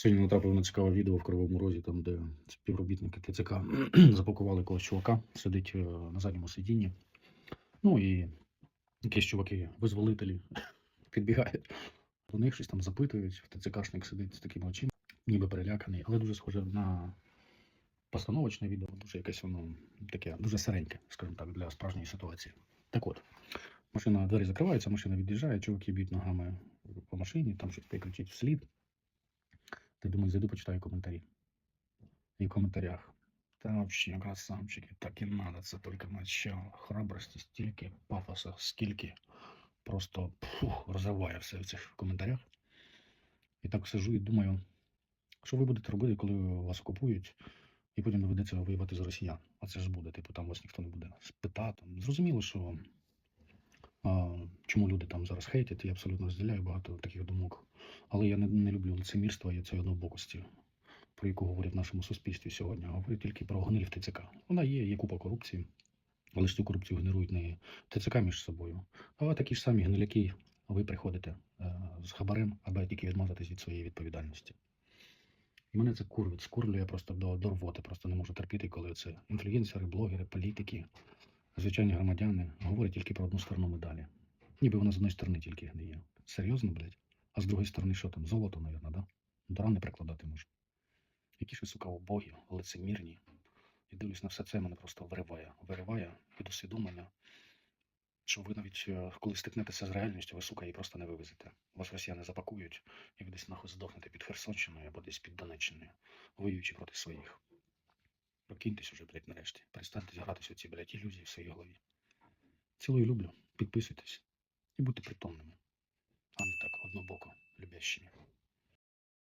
Сьогодні натрапив на цікаве відео в Кривому Розі, там, де співробітники ТЦК запакували когось чувака, сидить е, на задньому сидінні. Ну і якісь чуваки, визволителі, підбігають до них, щось там запитують. ТЦКшник сидить з такими очима, ніби переляканий, але дуже схоже на постановочне відео, дуже якесь воно таке, дуже сиреньке, скажімо так, для справжньої ситуації. Так от, машина, двері закриваються, машина від'їжджає, чуваки б'ють ногами по машині, там щось кричить вслід. Ти думаю, зайду, почитаю коментарі. І в коментарях. Та вообще, красавчики, так і надо, це тільки начало. Храбрості, стільки пафоса, скільки просто пфух, розриває все в цих коментарях. І так сижу і думаю, що ви будете робити, коли вас окупують, і потім доведеться воювати з росіян. А це ж буде, типу, там вас ніхто не буде спитати. Зрозуміло, що а, чому люди там зараз хейтять, я абсолютно розділяю багато таких думок. Але я не, не люблю лицемірства і цієї однобокості, про яку говорять в нашому суспільстві сьогодні. Говорю тільки про гниль в ТЦК. Вона є, є купа корупції, але ж цю корупцію генерують не ТЦК між собою. А такі ж самі гниляки, ви приходите е, з хабарем, аби тільки відмазатись від своєї відповідальності. І мене це курвить, скурлює просто до, до рвоти, просто не можу терпіти, коли це інфлюєнсери, блогери, політики, звичайні громадяни говорять тільки про одну сторону медалі. Ніби вона з одної сторони тільки гниє. Серйозно, блядь? З другої сторони, що там? Золото, мабуть, да? До ран прикладати може. Які ж сука, убогі, лицемірні. І дивлюсь на все це, мене просто вириває. Вириває від усвідомлення, що ви навіть е, коли стикнетеся з реальністю, ви, сука, її просто не вивезете. Вас росіяни запакують, і ви десь нахуй здохнете під Херсонщиною або десь під Донеччиною, воюючи проти своїх. Прокиньтесь уже, блядь, нарешті. Перестаньте гратися у ці, блядь, ілюзії в своїй голові. Цілую люблю. Підписуйтесь і будьте притомними,